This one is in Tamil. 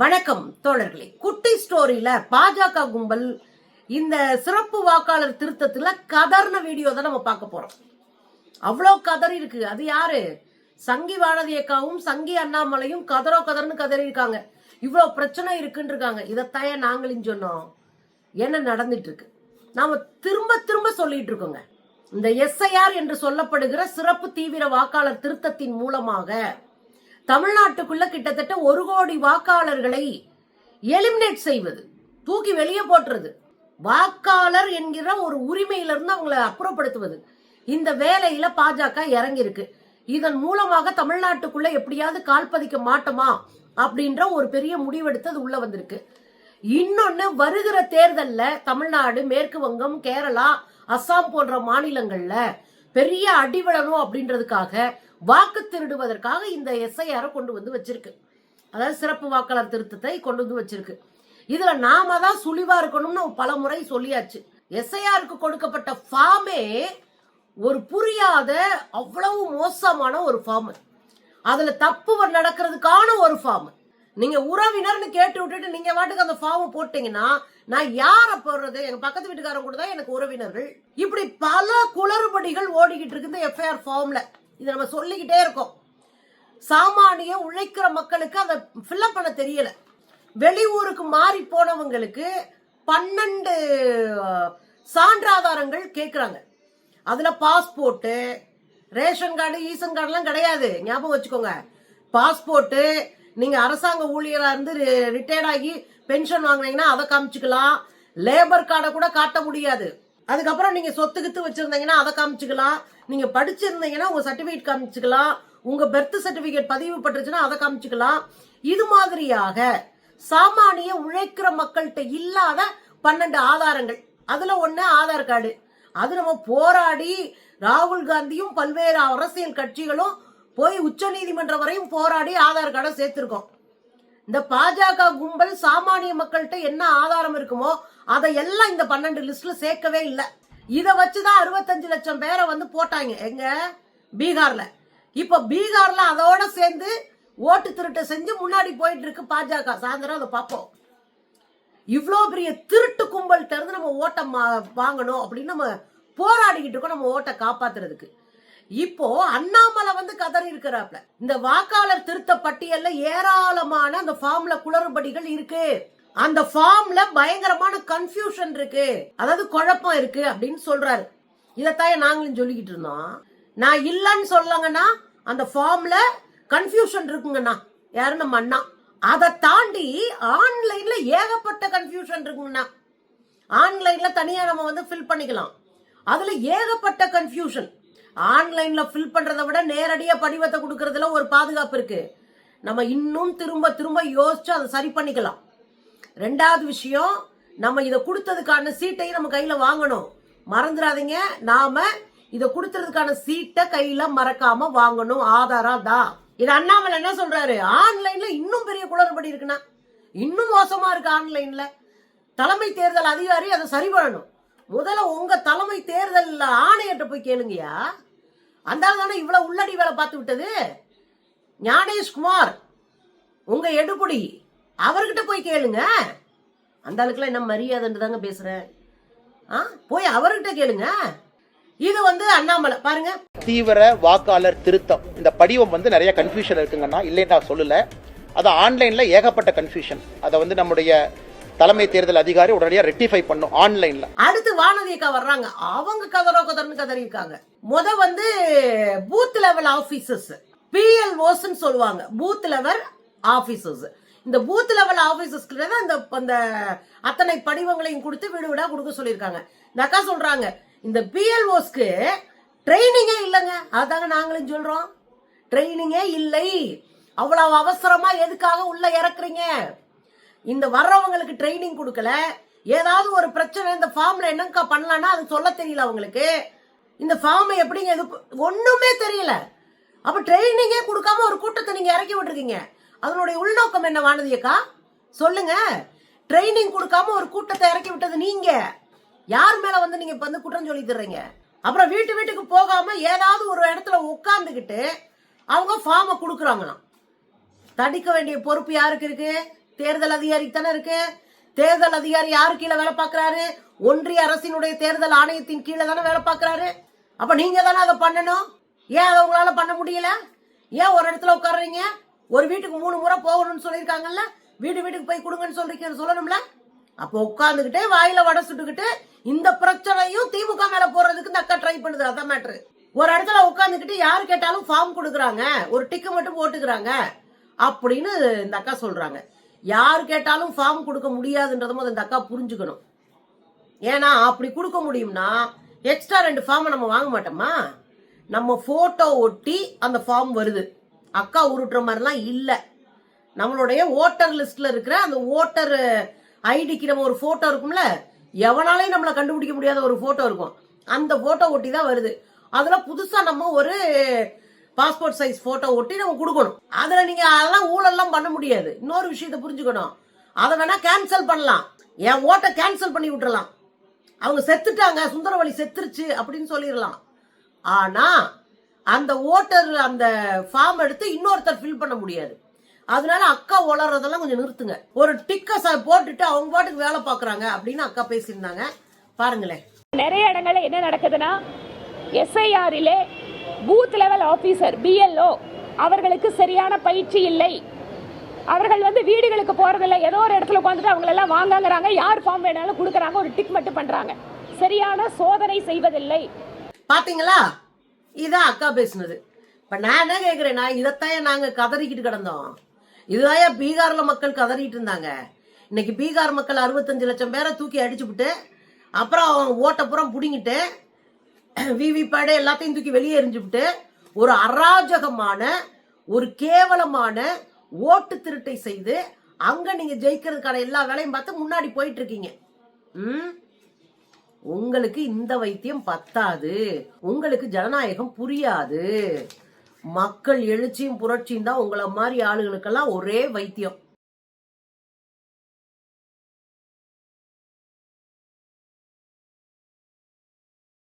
வணக்கம் தோழர்களே. குட்டி ஸ்டோரியில பாஜக கும்பல் இந்த சிறப்பு வாக்காளர் திருத்தத்துல கதர்ன வீடியோ தான் நம்ம பார்க்க போறோம். அவ்வளோ கதறி இருக்கு. அது யாரு? சங்கி வானதி அக்காவும் சங்கி அண்ணாமலையும் கதறோ கதர்னு கதறி இருக்காங்க. இவ்வளோ பிரச்சனை இருக்குன்னு இருக்காங்க. இதைத்தாய நாங்களும் சொன்னோம். என்ன நடந்துட்டு இருக்கு? நாம திரும்ப திரும்ப சொல்லிட்டு இருக்கோங்க. இந்த எஸ்ஐஆர் என்று சொல்லப்படுகிற சிறப்பு தீவிர வாக்காளர் திருத்தத்தின் மூலமாக தமிழ்நாட்டுக்குள்ள கிட்டத்தட்ட ஒரு கோடி வாக்காளர்களை எலிமினேட் செய்வது தூக்கி வெளியே போட்டுறது. வாக்காளர் என்கிற ஒரு உரிமையிலிருந்து அவங்களை அப்புறப்படுத்துவது. இந்த வேலையில பாஜக இறங்கியிருக்கு. இதன் மூலமாக தமிழ்நாட்டுக்குள்ள எப்படியாவது கால் பதிக்க மாட்டோமா அப்படின்ற ஒரு பெரிய முடிவெடுத்தது உள்ள வந்திருக்கு. இன்னொன்னு வருகிற தேர்தல்ல தமிழ்நாடு மேற்கு வங்கம் கேரளா அஸ்ஸாம் போன்ற மாநிலங்கள்ல பெரிய அடி விழணும் அப்படின்றதுக்காக வாக்கு திருடுவதற்காக இந்த எஸ்ஐஆரை கொண்டு வந்து வச்சிருக்கு. அதாவது சிறப்பு வாக்காளர் திருத்தத்தை கொண்டு வந்து வச்சிருக்கு. இதுல நாம தான் சுழிவா இருக்கணும்னு பல முறை சொல்லியாச்சு. எஸ்ஐஆருக்கு கொடுக்கப்பட்ட ஃபார்மே ஒரு புரியாத அவ்வளவு மோசமான ஒரு ஃபார்ம் அதுல தப்பு நடக்கிறதுக்கான ஒரு ஃபார்ம் நீங்க உறவினர்னு கேட்டு விட்டுட்டு நீங்க வாட்டுக்கு அந்த ஃபார்ம் போட்டீங்கன்னா நான் யார போடுறது? எங்க பக்கத்து வீட்டுக்காரங்க கூட தான் எனக்கு உறவினர்கள். இப்படி பல குளறுபடிகள் ஓடிக்கிட்டு இருக்கு இந்த எஃப்ஐஆர் ஃபார்ம்ல இதை நம்ம சொல்லிக்கிட்டே இருக்கோம். சாமானிய உழைக்கிற மக்களுக்கு அதை ஃபில்அப் பண்ண தெரியல. வெளியூருக்கு மாறி போனவங்களுக்கு பன்னெண்டு சான்றாதாரங்கள் கேட்குறாங்க அதில் பாஸ்போர்ட்டு ரேஷன் கார்டு ஈசன் கார்டுலாம் கிடையாது. ஞாபகம் வச்சுக்கோங்க. பாஸ்போர்ட்டு நீங்கள் அரசாங்க ஊழியராக இருந்து ரிட்டையர்ட் ஆகி பென்ஷன் வாங்குனீங்கன்னா அதை காமிச்சுக்கலாம். லேபர் கார்டை கூட காட்ட முடியாது. அதுக்கப்புறம் நீங்க சொத்து கித்து வச்சிருந்தீங்கன்னா அதை காமிச்சுக்கலாம். நீங்க படிச்சிருந்தீங்கன்னா உங்க சர்டிபிகேட் காமிச்சுக்கலாம். உங்க பெர்த் சர்டிபிகேட் பதிவு பட்டுருச்சுன்னா அதை காமிச்சுக்கலாம். இது மாதிரியாக சாமானிய உழைக்கிற மக்கள்கிட்ட இல்லாத பன்னெண்டு ஆதாரங்கள். அதுல ஒண்ணு ஆதார் கார்டு. அது நம்ம போராடி ராகுல் காந்தியும் பல்வேறு அரசியல் கட்சிகளும் போய் உச்ச நீதிமன்றம் வரையும் போராடி ஆதார் கார்டை சேர்த்திருக்கோம். இந்த பாஜக கும்பல் சாமானிய மக்கள்கிட்ட என்ன ஆதாரம் இருக்குமோ அதை எல்லாம் இந்த பன்னெண்டு லிஸ்ட்ல சேர்க்கவே இல்லை. இதை வச்சுதான் அறுபத்தஞ்சு லட்சம் பேரை வந்து போட்டாங்க. எங்க? பீகார்ல. இப்ப பீகார்ல அதோட சேர்ந்து ஓட்டு திருட்டை செஞ்சு முன்னாடி போயிட்டு இருக்கு பாஜக. சாயந்தரம் அதை பார்ப்போம். இவ்வளோ பெரிய திருட்டு கும்பல்கிட்ட இருந்து நம்ம ஓட்டை வாங்கணும் அப்படின்னு நம்ம போராடிக்கிட்டு இருக்கோம். நம்ம ஓட்டை காப்பாத்துறதுக்கு. இப்போ அண்ணாமலை வந்து கதறி இருக்கிறாப்ல. இந்த வாக்காளர் திருத்த பட்டியல்ல ஏராளமான அந்த ஃபார்ம்ல குளறுபடிகள் இருக்கு. அந்த ஃபார்ம்ல பயங்கரமான கன்ஃபியூஷன் இருக்கு. அதாவது குழப்பம் இருக்கு அப்படின்னு சொல்றாரு. இதைத்தான் நாங்களும் சொல்லிக்கிட்டு இருந்தோம். நான் இல்லைன்னு சொல்லங்கண்ணா அந்த ஃபார்ம்ல கன்ஃபியூஷன் இருக்குங்கண்ணா. யாரு நம்ம அண்ணா அதை தாண்டி ஆன்லைன்ல ஏகப்பட்ட கன்ஃபியூஷன் இருக்குங்கண்ணா. ஆன்லைன்ல தனியா நம்ம வந்து ஃபில் பண்ணிக்கலாம். அதுல ஏகப்பட்ட கன்ஃபியூஷன் ஆன்லைன்ல ஃபில் பண்றதை விட நேரடியா படிவத்தை கொடுக்கறதுல ஒரு பாதுகாப்பு இருக்கு. நம்ம இன்னும் திரும்ப திரும்ப யோசிச்சு அதை சரி பண்ணிக்கலாம். ரெண்டாவது விஷயம் நம்ம இதை கொடுத்ததுக்கான சீட்டையும் நம்ம கையில வாங்கணும். மறந்துடாதீங்க. நாம இதை கொடுத்ததுக்கான சீட்டை கையில மறக்காம வாங்கணும். ஆதாரா தான். இது அண்ணாமலை என்ன சொல்றாரு? ஆன்லைன்ல இன்னும் பெரிய குளறுபடி இருக்குன்னா இன்னும் மோசமா இருக்கு ஆன்லைன்ல. தலைமை தேர்தல் அதிகாரி அதை சரி பண்ணணும். முதல்ல உங்க தலைமை தேர்தல் ஆணையர்கிட்ட போய் கேளுங்கயா அந்த தானே இவ்வளவு உள்ளடி வேலை பார்த்து விட்டது? ஞானேஷ்குமார் உங்க எடுபுடி அவர்கிட்ட போய் கேளுங்க. அந்த அளவுக்குலாம் என்ன மரியாதைன்னு தாங்க பேசுறேன். ஆ போய் அவர்கிட்ட கேளுங்க. இது வந்து அண்ணாமலை பாருங்க. தீவிர வாக்காளர் திருத்தம். இந்த படிவம் வந்து நிறைய கன்ஃபியூஷன் இருக்குங்கன்னா இல்லைன்னு நான் சொல்லல. அது ஆன்லைன்ல ஏகப்பட்ட கன்ஃபியூஷன் அதை வந்து நம்முடைய தலைமை தேர்தல் அதிகாரி உடனடியாக ரெக்டிஃபை பண்ணும் ஆன்லைன்ல அடுத்து வானதி அக்கா வர்றாங்க. அவங்க கதறோ கதர்னு கதறி இருக்காங்க முத வந்து பூத் லெவல் ஆபீசர்ஸ் பிஎல்ஓஸ் சொல்லுவாங்க. பூத் லெவல் ஆபீசர்ஸ் இந்த பூத் லெவல் ஆபீசர்ஸ்க்கு தான் இந்த அந்த அத்தனை படிவங்களையும் கொடுத்து வீடு வீடா கொடுக்க சொல்லியிருக்காங்க. இந்த அக்கா சொல்றாங்க இந்த பிஎல்ஓஸ்க்கு ட்ரைனிங்கே இல்லைங்க. அதாங்க நாங்களும் சொல்றோம். ட்ரைனிங்கே இல்லை. அவ்வளவு அவசரமா எதுக்காக உள்ள இறக்குறீங்க? இந்த வர்றவங்களுக்கு ட்ரைனிங் கொடுக்கல. ஏதாவது ஒரு பிரச்சனை இந்த ஃபார்ம்ல என்னக்கா பண்ணலாம்னா அது சொல்ல தெரியல அவங்களுக்கு. இந்த ஃபார்மை எப்படிங்க இது ஒண்ணுமே தெரியல. அப்ப ட்ரைனிங்கே கொடுக்காம ஒரு கூட்டத்தை நீங்க இறக்கி விட்டுருக்கீங்க. அதனுடைய உள்நோக்கம் என்ன வானதியக்கா சொல்லுங்க. ட்ரைனிங் கொடுக்காம ஒரு கூட்டத்தை இறக்கி விட்டது நீங்க. யார் மேல வந்து நீங்க இப்ப வந்து குற்றம் சொல்லி தர்றீங்க அப்புறம் வீட்டு வீட்டுக்கு போகாம ஏதாவது ஒரு இடத்துல உட்காந்துக்கிட்டு அவங்க ஃபார்மை கொடுக்குறாங்களாம். தடிக்க வேண்டிய பொறுப்பு யாருக்கு இருக்கு? தேர்தல் அதிகாரி தானே இருக்கு? தேர்தல் அதிகாரி யாரு கீழே வேலை பார்க்கறாரு? ஒன்றிய அரசினுடைய தேர்தல் ஆணையத்தின் கீழே தானே வேலை பார்க்கறாரு? அப்ப நீங்க தானே அதை பண்ணணும்? ஏன் அதை உங்களால பண்ண முடியல? ஏன் ஒரு இடத்துல உட்காடுறீங்க ஒரு வீட்டுக்கு மூணு முறை போகணும்னு சொல்லியிருக்காங்கல்ல? வீடு வீட்டுக்கு போய் கொடுங்கன்னு சொல்றீங்கன்னு சொல்லணும்ல? அப்போ உட்காந்துக்கிட்டே வாயில வடை சுட்டுக்கிட்டு இந்த பிரச்சனையும் திமுக மேல போறதுக்கு இந்த அக்கா ட்ரை பண்ணுது. அதான் மேட்ரு ஒரு இடத்துல உட்காந்துக்கிட்டு யாரு கேட்டாலும் ஃபார்ம் கொடுக்குறாங்க. ஒரு டிக்கு மட்டும் போட்டுக்கிறாங்க. அப்படின்னு இந்த அக்கா சொல்றாங்க. யார் கேட்டாலும் ஃபார்ம் கொடுக்க முடியாதுன்றதும் அந்த அக்கா புரிஞ்சுக்கணும். ஏன்னா அப்படி கொடுக்க முடியும்னா எக்ஸ்ட்ரா ரெண்டு ஃபார்மை நம்ம வாங்க மாட்டோமா? நம்ம ஃபோட்டோ ஒட்டி அந்த ஃபார்ம் வருது. அக்கா உருட்டுற மாதிரிலாம் இல்லை. நம்மளுடைய ஓட்டர் லிஸ்ட்ல இருக்கிற அந்த ஓட்டர் ஐடிக்கு நம்ம ஒரு ஃபோட்டோ இருக்கும்ல எவனாலையும் நம்மளை கண்டுபிடிக்க முடியாத ஒரு ஃபோட்டோ இருக்கும். அந்த ஃபோட்டோ ஒட்டி தான் வருது. அதில் புதுசாக நம்ம ஒரு பாஸ்போர்ட் சைஸ் போட்டோ ஒட்டி நம்ம கொடுக்கணும். அதுல நீங்க அதெல்லாம் ஊழல்லாம் பண்ண முடியாது. இன்னொரு விஷயத்தை புரிஞ்சுக்கணும். அதை வேணா கேன்சல் பண்ணலாம். என் ஓட்டை கேன்சல் பண்ணி விட்டுறலாம். அவங்க செத்துட்டாங்க சுந்தரவழி செத்துருச்சு அப்படின்னு சொல்லிடலாம். ஆனா அந்த ஓட்டர் அந்த ஃபார்ம் எடுத்து இன்னொருத்தர் ஃபில் பண்ண முடியாது. அதனால அக்கா உளறதெல்லாம் கொஞ்சம் நிறுத்துங்க. ஒரு டிக்க போட்டுட்டு அவங்க பாட்டுக்கு வேலை பார்க்குறாங்க அப்படின்னு அக்கா பேசியிருந்தாங்க. பாருங்களேன். நிறைய இடங்கள்ல என்ன நடக்குதுன்னா எஸ்ஐஆரிலே பூத் லெவல் ஆஃபீஸர் பிஎல்ஓ அவர்களுக்கு சரியான பயிற்சி இல்லை. அவர்கள் வந்து வீடுகளுக்கு போகிறதில்ல ஏதோ ஒரு இடத்துல உட்காந்துட்டு அவங்களெல்லாம் வாங்காங்கிறாங்க வாங்கங்கிறாங்க. யார் ஃபார்ம் வேணாலும் கொடுக்குறாங்க. ஒரு டிக் மட்டும் பண்ணுறாங்க சரியான சோதனை செய்வதில்லை. பார்த்தீங்களா இதான் அக்கா பேசுனது. இப்போ நான் என்ன கேக்குறேன்னா இதைத்தான் நாங்கள் கதறிக்கிட்டு கிடந்தோம். இதுதான் பீகாரில் மக்கள் கதறிட்டு இருந்தாங்க. இன்னைக்கு பீகார் மக்கள் அறுபத்தஞ்சு லட்சம் பேரை தூக்கி அடிச்சுப்புட்டு அப்புறம் ஓட்ட புறம் புடிங்கிட்டு விவிபேடு எல்லாத்தையும் தூக்கி வெளியே எரிஞ்சுவிட்டு ஒரு அராஜகமான ஒரு கேவலமான ஓட்டு திருட்டை செய்து அங்க நீங்க ஜெயிக்கிறதுக்கான எல்லா வேலையும் பார்த்து முன்னாடி போயிட்டு இருக்கீங்க ம்? உங்களுக்கு இந்த வைத்தியம் பத்தாது. உங்களுக்கு ஜனநாயகம் புரியாது. மக்கள் எழுச்சியும் புரட்சியும் தான் உங்களை மாதிரி ஆளுகளுக்கெல்லாம் ஒரே வைத்தியம்.